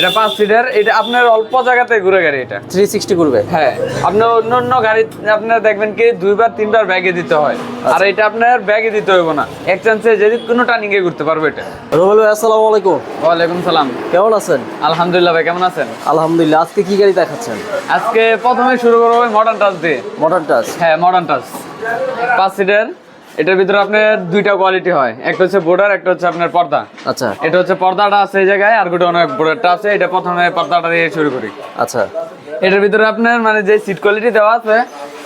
এটা পাঁচ সিটার এটা আপনার অল্প জায়গাতে ঘুরে গাড়ি এটা। থ্রি সিক্সটি করবে হ্যাঁ আপনার অন্য অন্য গাড়ি আপনার দেখবেন কি দুইবার তিনবার ব্যাগে দিতে হয়। আর এটা আপনার ব্যাগে দিতে হইব না। এক চান্সে যদি কোনো টার্নিং এ ঘুরতে পারবে এটা। রুবেল আসসালামু আলাইকুম। ওয়ালাইকুম সালাম। কেমন আছেন? আলহামদুলিল্লাহ ভাই কেমন আছেন? আলহামদুলিল্লাহ আজকে কি গাড়ি দেখাচ্ছেন? আজকে প্রথমে শুরু করব মডার্ন টাচ দিয়ে। মডার্ন টাচ হ্যাঁ মডার্ন টাচ পাঁচ সিটার এটার ভিতরে আপনার দুইটা কোয়ালিটি হয়। একটা হচ্ছে বোর্ডার একটা হচ্ছে আপনার পর্দা। আচ্ছা। এটা হচ্ছে পর্দাটা আছে এই জায়গায় আর গোটা অনেক বোর্ডারটা আছে। এটা প্রথমে পর্দাটা দিয়ে শুরু করি। আচ্ছা। এটার ভিতরে আপনার মানে যে সিট কোয়ালিটি দেওয়া আছে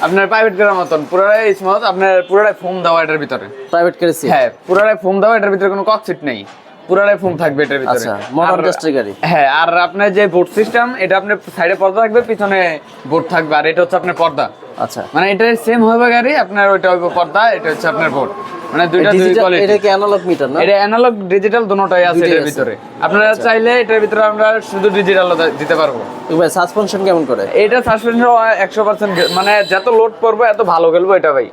আপনার প্রাইভেট কারের মতন। পুরোটাই স্মুথ আপনার পুরোটাই ফোম দেওয়া এটার ভিতরে। প্রাইভেট কারের সিট হ্যাঁ পুরোটাই ফোম দেওয়া এটার ভিতরে কোনো কক সিট নেই। পুরোটাই ফোম থাকবে এটার ভিতরে। আচ্ছা মডার্ন আর- গাড়ি হ্যাঁ আর আপনার যে বোর্ড সিস্টেম এটা আপনার সাইডে পর্দা থাকবে পিছনে বোর্ড থাকবে আর এটা হচ্ছে আপনার পর্দা। আচ্ছা। মানে এটা সেম হবে গাড়ি আপনার ওইটা হবে পর্দা এটা হচ্ছে আপনার বোর্ড মানে দুইটা দুই কোয়ালিটি এটা কি অ্যানালগ মিটার না? এটা অ্যানালগ ডিজিটাল দুটোটাই আছে আছে। ভিতরে। আপনারা চাইলে এটার ভিতরে আমরা শুধু ডিজিটাল দিতে পারব। ভাই সাসপেনশন কেমন করে? এটা সাসপেনশন একশো পার্সেন্ট মানে যত লোড এত ভালো খেলব এটা ভাই।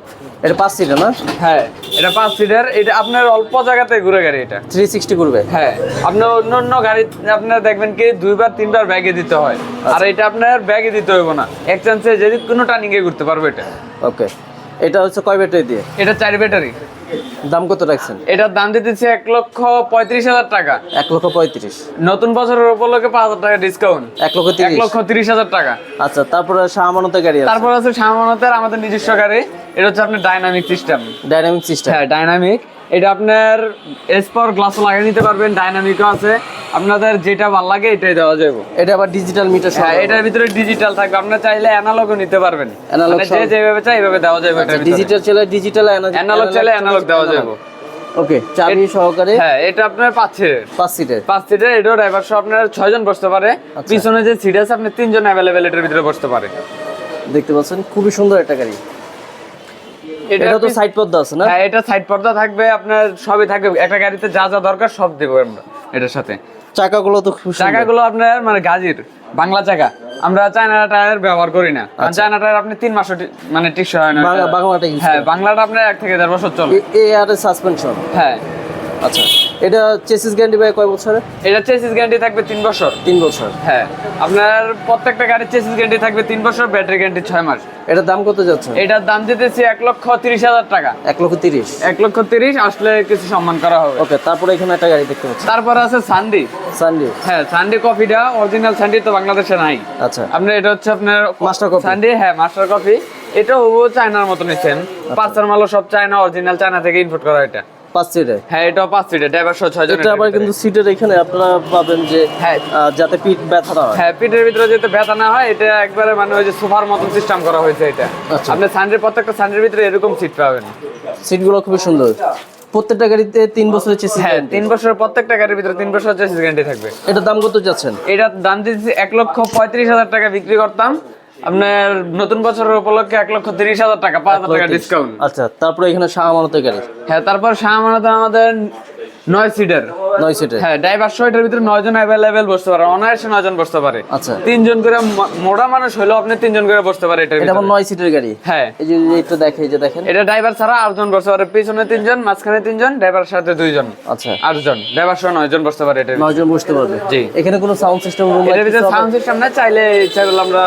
এটা পাঁচ সিটার না? হ্যাঁ এটা পাঁচ সিটার এটা আপনার অল্প জায়গাতে ঘুরে গাড়ি এটা। থ্রি সিক্সটি করবে হ্যাঁ আপনার অন্য অন্য গাড়ি আপনার দেখবেন কি দুইবার তিনবার ব্যাগে দিতে হয়। আর এটা আপনার ব্যাগে দিতে হইব না। এক চান্সে যদি কোনো টার্নিং এ ঘুরতে পারবে এটা। ওকে এটা হচ্ছে কয় ব্যাটারি দিয়ে? এটা চার ব্যাটারি দাম কত রাখছেন? এটার দাম দিতেছি এক লক্ষ পঁয়ত্রিশ হাজার টাকা। এক লক্ষ পঁয়ত্রিশ। নতুন বছরের উপলক্ষে পাঁচ হাজার টাকা ডিসকাউন্ট এক লক্ষ এক লক্ষ তিরিশ হাজার টাকা। আচ্ছা তারপরে সামানতের গাড়ি তারপর আছে সামানতের আমাদের নিজস্ব গাড়ি। এটা হচ্ছে আপনার ডাইনামিক সিস্টেম ডাইনামিক সিস্টেম হ্যাঁ ডাইনামিক এটা আপনার এসপর গ্লাস লাগিয়ে নিতে পারবেন ডাইনামিকও আছে। আপনাদের যেটা ভালো লাগে এটাই দেওয়া যাবে এটা আবার ডিজিটাল মিটার হ্যাঁ এটার ভিতরে ডিজিটাল থাকবে। আপনারা চাইলে অ্যানালগও নিতে পারবেন। Analog মানে যে যেভাবে চাই এইভাবে দেওয়া যাবে এটার ডিজিটাল চলে ডিজিটাল অ্যানালগ চাইলে অ্যানালগ দেওয়া যাবে ওকে চাবি সহকারে। হ্যাঁ এটা আপনার পাঁচ সিটের পাঁচ সিটের পাঁচ সিটের এটাও ড্রাইভার সহ আপনার ছয়জন বসতে পারে। আচ্ছা। পিছনে যে সিট আছে আপনি তিনজন অ্যাভেলেবেল এটার ভিতরে বসতে পারে। দেখতে পাচ্ছেন খুবই সুন্দর একটা গাড়ি। এটা তো সাইড পর্দা আছে না? হ্যাঁ এটা সাইড পর্দা থাকবে আপনার সবই থাকবে। একটা গাড়িতে যা যা দরকার সব দেবো আমরা এটার সাথে। চাকাগুলো তো খুব চাকা চাকাগুলো আপনার মানে গাজির বাংলা চাকা। আমরা চায়না টায়ার ব্যবহার করি না। কারণ চায়না টায়ার আপনি তিন মাসও মানে টিকসই হয় না। বাংলাটা হ্যাঁ বাংলাটা আপনার এক থেকে দেড় বছর চলে। এ আর সাসপেনশন হ্যাঁ। আচ্ছা। এটা চেসিস গ্যারান্টি ভাই কয় বছরে? এটা চেসিস গ্যারান্টি থাকবে তিন বছর। তিন বছর। হ্যাঁ। আপনার প্রত্যেকটা গাড়ির চেসিস গ্যারান্টি থাকবে তিন বছর ব্যাটারি গ্যারান্টি ছয় মাস। এটার দাম কত যাচ্ছে? এটার দাম দিতেছি এক লক্ষ তিরিশ হাজার টাকা। এক লক্ষ তিরিশ। এক লক্ষ তিরিশ আসলে কিছু সম্মান করা হবে। ওকে তারপরে এখানে একটা গাড়ি দেখতে পাচ্ছি। তারপর আছে সান্ডি। সানডে। হ্যাঁ সান্ডি কফিটা অরিজিনাল সান্ডি তো বাংলাদেশে নাই। আচ্ছা। আপনার এটা হচ্ছে আপনার Master coffee। সান্ডি হ্যাঁ মাস্টার কফি এটা হুবহু চায়নার মতনই সেম পাঁচটার মালও সব চায়না অরিজিনাল চায়না থেকে ইনপুট করা এটা। পাঁচ সিটে হ্যাঁ এটাও পাঁচ সিটের ড্রাইভার সহ ছয় এটা আবার কিন্তু সিটের এখানে আপনারা পাবেন যে হ্যাঁ। যাতে পিঠ ব্যথা না হয়। হ্যাঁ পিঠের ভিতরে যেতে ব্যথা না হয় এটা একবারে মানে ওই যে সোফার মতন সিস্টেম করা হয়েছে এটা। আচ্ছা। আপনি সানডের প্রত্যেকটা সানডের ভিতরে এরকম সিট পাবেন। সিটগুলো খুবই সুন্দর। প্রত্যেকটা গাড়িতে তিন বছরের চেসিস হ্যাঁ তিন বছরের প্রত্যেকটা গাড়ির ভিতরে তিন বছর চেসিস গ্যারান্টি থাকবে। এটার দাম কত যাচ্ছেন? এটার দাম দিচ্ছি এক লক্ষ পঁয়ত্রিশ হাজার টাকা বিক্রি করতাম। আপনার নতুন বছরের উপলক্ষে এক লক্ষ তিরিশ হাজার টাকা পাঁচ হাজার টাকা ডিসকাউন্ট আচ্ছা তারপরে এখানে শাহমানতের গাড়ি হ্যাঁ তারপর শাহ আমানত আমাদের নয় সিটার নয় সিটে হ্যাঁ ড্রাইভার সহ এটার ভিতরে নয় জন অ্যাভেলেবেল বসতে পারে অনায়াসে নয় জন বসতে পারে। আচ্ছা। তিনজন করে ম- মোটা মানুষ হলেও আপনি তিনজন করে বসতে পারে এটার এটা নয় সিটের গাড়ি? হ্যাঁ। এই যে এটা দেখে যে দেখেন। এটা ড্রাইভার ছাড়া আটজন বসতে পারে পিছনে তিনজন মাঝখানে তিনজন ড্রাইভার সাথে দুইজন। আচ্ছা। আটজন ড্রাইভার সহ নয় জন বসতে পারে এটা নয় জন বসতে পারবে? জি। এখানে কোনো সাউন্ড সিস্টেম এটার ভিতরে সাউন্ড সিস্টেম না চাইলে ইচ্ছা করলে আমরা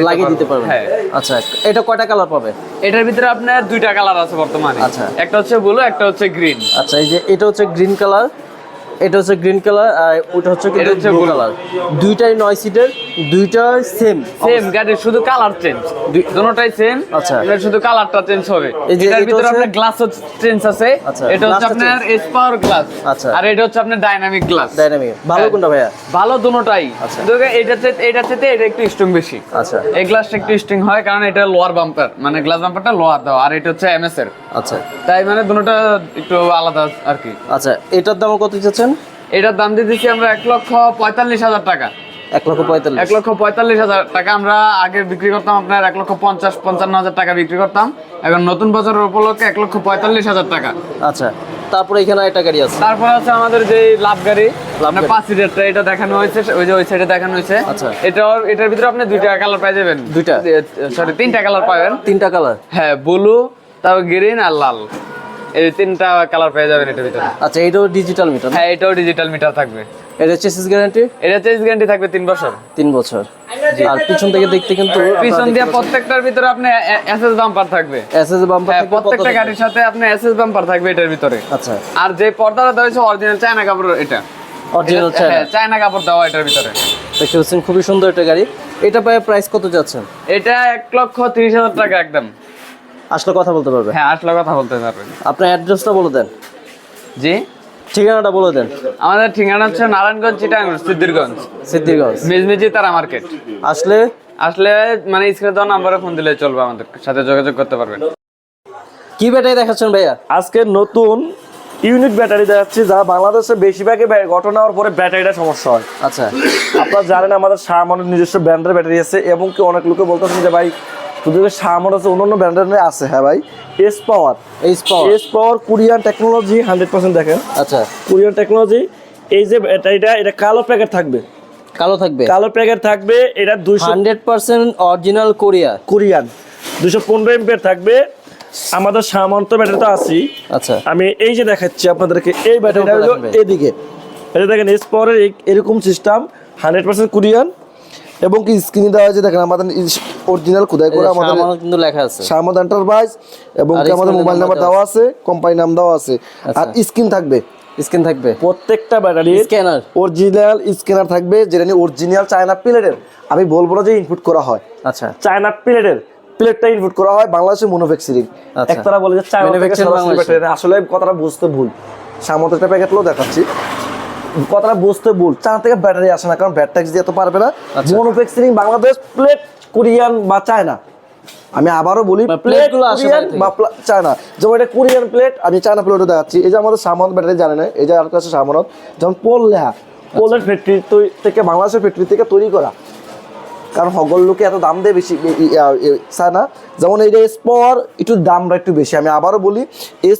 লাগিয়ে দিতে পারবেন। হ্যাঁ। আচ্ছা এটা কয়টা কালার পাবে? এটার ভিতরে আপনার দুইটা কালার আছে বর্তমানে। আচ্ছা। একটা হচ্ছে ব্লু একটা হচ্ছে গ্রিন আচ্ছা এই যে এটা হচ্ছে গ্রিন কালার এটা হচ্ছে গ্রিন কালার আর ওটা হচ্ছে এটা কিন্তু হচ্ছে ব্লু কালার দুইটাই নয় সিটের দুইটাই সেম সেম গাড়ির শুধু কালার চেঞ্জ দুটোটাই সেম আচ্ছা। এটার শুধু কালারটা চেঞ্জ হবে। এটার ভিতরে আপনার গ্লাস চেঞ্জ আছে। আচ্ছা, এটা হচ্ছে আপনার এস পাওয়ার গ্লাস আচ্ছা। আর এটা হচ্ছে আপনার ডাইনামিক গ্লাস ডাইনামিক ভালো হ্যাঁ। কোনটা ভাইয়া? ভালো দুটোটাই। আচ্ছা। কিন্তু এটা চেয়ে এটা চেয়ে এটা একটু স্ট্রং বেশি। আচ্ছা। এই গ্লাসটা একটু স্ট্রং হয় কারণ এটা লোয়ার বাম্পার মানে গ্লাস বাম্পারটা লোয়ার দাও আর এটা হচ্ছে এমএস এর আচ্ছা। তাই মানে দুটোটা একটু আলাদা আর কি। আচ্ছা এটার দাম কত চাচ্ছেন? এটার দাম দিয়ে দিচ্ছি আমরা এক লক্ষ পঁয়তাল্লিশ হাজার টাকা। এক লক্ষ পঁয়তাল্লিশ। এক লক্ষ পঁয়তাল্লিশ হাজার টাকা আমরা আগে বিক্রি করতাম আপনার এক লক্ষ পঞ্চাশ পঞ্চান্ন হাজার টাকা বিক্রি করতাম। এখন নতুন বছরের উপলক্ষে এক লক্ষ পঁয়তাল্লিশ হাজার টাকা। আচ্ছা তারপরে এখানে একটা গাড়ি আছে। তারপর আছে আমাদের যে লাভ গাড়ি আপনার। পাঁচ সিটারটা এটা দেখানো হয়েছে ওই যে ওই সাইডে দেখানো হয়েছে। আচ্ছা। এটার এটার ভিতরে আপনি দুইটা কালার পাই যাবেন। দুইটা? সরি তিনটা কালার পাবেন। তিনটা কালার হ্যাঁ ব্লু তারপর গ্রিন আর লাল। এই তিনটা কালার পেয়ে যাবেন এটার ভিতরে। আচ্ছা এটাও ডিজিটাল মিটার হ্যাঁ এটাও ডিজিটাল মিটার থাকবে। এটা চেসিস গ্যারান্টি এটা চেঞ্জ গ্যারান্টি থাকবে তিন বছর। তিন বছর। আর পিছন থেকে দেখতে কিন্তু পিছন দিয়ে প্রত্যেকটার ভিতরে আপনি এসএস বাম্পার থাকবে। এসএস বাম্পার হ্যাঁ প্রত্যেকটা গাড়ির সাথে আপনি এসএস বাম্পার থাকবে এটার ভিতরে। আচ্ছা। আর যে পর্দাটা দেওয়া হয়েছে অরিজিনাল চায়না কাপড় এটা। অরিজিনাল চায়না চায়না কাপড় দেওয়া এটার ভিতরে। দেখতে পাচ্ছেন খুবই সুন্দর একটা গাড়ি। এটা পায়ে প্রাইস কত যাচ্ছেন? এটা এক লক্ষ তিরিশ হাজার টাকা একদম। আসলে কথা বলতে পারবে। হ্যাঁ আসলে কথা বলতে পারবেন আপনার অ্যাড্রেসটা বলে দেন। জি? ঠিকানাটা বলে দেন। আমাদের ঠিকানা হচ্ছে নারায়ণগঞ্জ চিটাঙ্গ সিদ্ধিরগঞ্জ। সিদ্ধিরগঞ্জ। মিজমিজি তারা মার্কেট। আসলে? আসলে মানে স্ক্রিনে দেওয়া নাম্বারে ফোন দিলে চলবে আমাদের সাথে যোগাযোগ করতে পারবেন। কি ব্যাটারি দেখাচ্ছেন ভাইয়া? আজকে নতুন ইউনিট ব্যাটারি দেখাচ্ছি যা বাংলাদেশে বেশিরভাগই ব্যা- ঘটনা হওয়ার পরে ব্যাটারিটা সমস্যা হয়। আচ্ছা। আপনারা জানেন আমাদের শাহমানের নিজস্ব ব্র্যান্ডের ব্যাটারি আছে এবং কি অনেক লোকে বলতেছেন যে ভাই শুধু শাহমান আছে অন্য অন্য ব্র্যান্ডের আছে হ্যাঁ ভাই? এস পাওয়ার এই power S power Korean technology hundred percent দেখেন। আচ্ছা। কোরিয়ান টেকনোলজি এই যে ব্যাটারিটা এটা এটা কালো প্যাকেট থাকবে। কালো থাকবে? কালো প্যাকেট থাকবে এটা দুইশো hundred percent original Korea Korean দুশো পনেরো এমপের থাকবে। আমাদের সামন্ত ব্যাটারি তো আছি। আচ্ছা। আমি এই যে দেখাচ্ছি আপনাদেরকে এই ব্যাটারিটা হলো এদিকে। এটা দেখেন এস পাওয়ারের এরকম সিস্টেম হান্ড্রেড পার্সেন্ট কোরিয়ান এবং কি স্ক্রিনে দেওয়া হয়েছে দেখেন আমাদের অরিজিনাল খোদাই করে আমাদের কিন্তু লেখা আছে। সামদ এন্টারপ্রাইজ এবং কি আমাদের মোবাইল নাম্বার দেওয়া আছে কোম্পানি নাম দেওয়া আছে। আর আচ্ছা। স্ক্রিন থাকবে। স্ক্রিন থাকবে। প্রত্যেকটা ব্যাটারি স্ক্যানার অরিজিনাল স্ক্যানার থাকবে যেটা নিয়ে অরিজিনাল চায়না প্লেটের আমি বলব না যে ইনপুট করা হয়। আচ্ছা। চায়না প্লেটের প্লেটটা ইনপুট করা হয় বাংলাদেশের ম্যানুফ্যাকচারিং আচ্ছা। একতারা বলে যে চায়না বাংলাদেশে। আসলে কথাটা বুঝতে ভুল। সামন্ত একটা প্যাকেট লো দেখাচ্ছি। কথাটা বুঝতে ভুল। চায়না থেকে ব্যাটারি আসে না কারণ ব্যাটারি দিয়ে তো পারবে না। আচ্ছা। ম্যানুফ্যাকচারিং বাংলাদেশ প্লেট কোরিয়ান বা চায়না। আমি আবারও বলি মানে প্লেট plate গুলো আসে কোরিয়ান বা চায়না। যেমন এটা কোরিয়ান প্লেট আমি চায়না প্লেটও দেখাচ্ছি। এই যে আমাদের সামন্ত ব্যাটারি জানে না এই যে আর কাছে সামনত যেমন পোল লেহা পোলের ফ্যাক্টরি থেকে বাংলাদেশের ফ্যাক্টরি থেকে তৈরি করা। কারণ হগল লোকে এত দাম দেয় বেশি চায় না যেমন এইটা স্পর একটু দামটা একটু বেশি। আমি আবারও বলি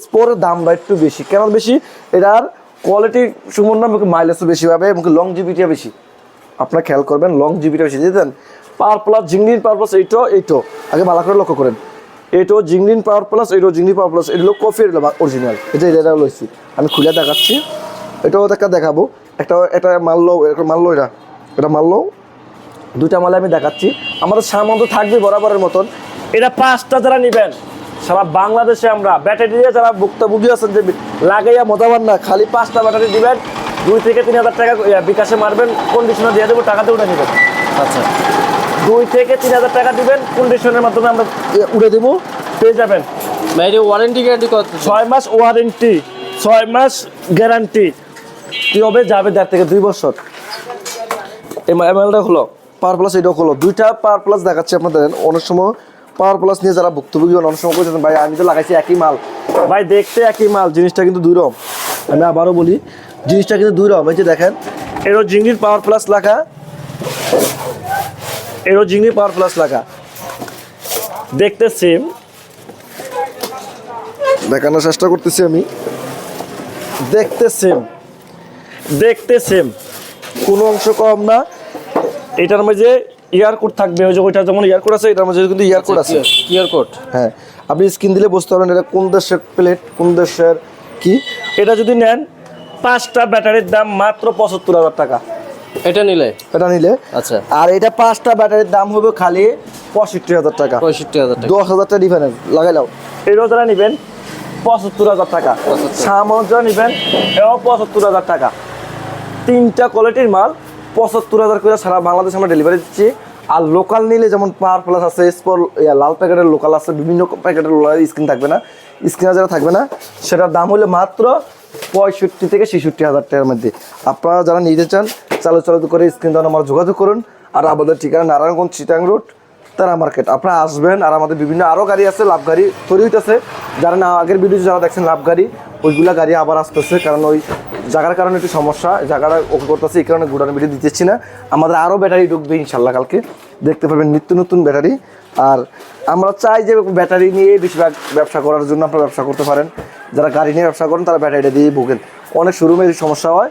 স্পোরের দামটা একটু বেশি। কেন বেশি? এটার কোয়ালিটি সম্বন্ধে আমাকে মাইলেজও বেশি পাবে এবং লং জিবিটিও বেশি। আপনারা খেয়াল করবেন লং জিবিটা বেশি দিতেন পাওয়ার প্লাস জিংলিন পাওয়ার প্লাস এইটো এইটো। আগে ভালো করে লক্ষ্য করেন। এইটো জিংলিন পাওয়ার প্লাস এইটো জিংলিন পাওয়ার প্লাস এটা হলো কফি এটা অরিজিনাল এটা এটা লইছি আমি খুলে দেখাচ্ছি। এটাও দেখা দেখাবো। একটা এটা মারলো একটা মারলো এটা। এটা মারলো দুইটা মালে আমি দেখাচ্ছি। আমাদের সামন্ত থাকবে বরাবরের মতন। এটা পাঁচটা যারা নিবেন সারা বাংলাদেশে আমরা। ব্যাটারি দিয়ে যারা ভুক্তভোগী আছেন যে লাগাইয়া মজা পান না খালি পাঁচটা ব্যাটারি দিবেন দুই থেকে তিন হাজার টাকা বিকাশে মারবেন কন্ডিশনার দিয়ে দেবো টাকাতে উঠে নেবেন। আচ্ছা। দুই থেকে তিন হাজার টাকা দিবেন। কন্ডিশনের মাধ্যমে আমরা উড়ে দেবো। পেয়ে যাবেন। ভাই এর ওয়ারেন্টি গ্যারান্টি কত? ছয় মাস ওয়ারেন্টি ছয় মাস গ্যারান্টি কি হবে? যাবে দেড় থেকে দুই বছর। এমএলটা হলো পাওয়ার প্লাস এটাও হলো দুইটা পাওয়ার প্লাস দেখাচ্ছি আপনাদের। অনেক সময় পাওয়ার প্লাস নিয়ে যারা ভুক্তভোগী অনেক সময় বলছেন ভাই আমি তো লাগাইছি একই মাল। ভাই দেখতে একই মাল জিনিসটা কিন্তু দুই রকম। আমি আবারও বলি জিনিসটা কিন্তু দুই রকম। এই যে দেখেন এরও জিঙ্গির পাওয়ার প্লাস লাগা এরও জিঙ্গির পাওয়ার প্লাস লাগা। দেখতে সেম দেখানোর চেষ্টা করতেছি আমি। দেখতে সেম দেখতে সেম কোনো অংশ কম না। এটার মাঝে ইয়ার কোড থাকবে। ওই যে ওইটা যেমন ইয়ার কোড আছে এটার মাঝে কিন্তু ইয়ার কোড আছে। কিউআর কোড হ্যাঁ আপনি স্ক্রিন দিলে বুঝতে পারবেন এটা কোন দেশের প্লেট কোন দেশের কি। এটা যদি নেন পাঁচটা ব্যাটারির দাম মাত্র পঁচাত্তর হাজার টাকা। এটা নিলে? এটা নিলে। আচ্ছা। আর এটা পাঁচটা ব্যাটারির দাম হবে খালি পঁয়ষট্টি হাজার টাকা। পঁয়ষট্টি হাজার টাকা। দশ হাজার টাকা ডিফারেন্স লাগাই লাও এটাও যারা নেবেন পঁচাত্তর হাজার টাকা। সামান্য যারা নেবেন এও পঁচাত্তর হাজার টাকা। তিনটা কোয়ালিটির মাল পঁচাত্তর হাজার করে সারা বাংলাদেশ আমরা ডেলিভারি দিচ্ছি। আর লোকাল নিলে যেমন পাওয়ার প্লাস আছে স্পর লাল প্যাকেটের লোকাল আছে বিভিন্ন প্যাকেটের লোকাল স্ক্রিন থাকবে না। স্ক্রিনার যারা থাকবে না সেটার দাম হলে মাত্র পঁয়ষট্টি থেকে ছেষট্টি হাজার টাকার মধ্যে। আপনারা যারা নিতে চান চালু চালু করে স্ক্রিন দ্বারা আমার যোগাযোগ করুন। আর আমাদের ঠিকানা নারায়ণগঞ্জ চিটাং রোড, তারা মার্কেট। আপনারা আসবেন আর আমাদের বিভিন্ন আরও গাড়ি আছে, লাভ গাড়ি তৈরি হইতেছে। যারা না, আগের ভিডিও যারা দেখছেন লাভ গাড়ি, ওইগুলা গাড়ি আবার আসতেছে। কারণ ওই জায়গার কারণে একটু সমস্যা। জায়গাটা ওকে করতেছে, এই কারণে গুডানো ভিডিও দিতেছি না। আমাদের আরও ব্যাটারি ঢুকবে ইনশাল্লাহ কালকে। দেখতে পাবেন নিত্য নতুন ব্যাটারি আর আমরা চাই যে ব্যাটারি নিয়ে বেশিরভাগ ব্যবসা করার জন্য আপনারা ব্যবসা করতে পারেন। যারা গাড়ি নিয়ে ব্যবসা করেন, তারা ব্যাটারিটা দিয়ে ভোগেন। অনেক শোরুমে সমস্যা হয়।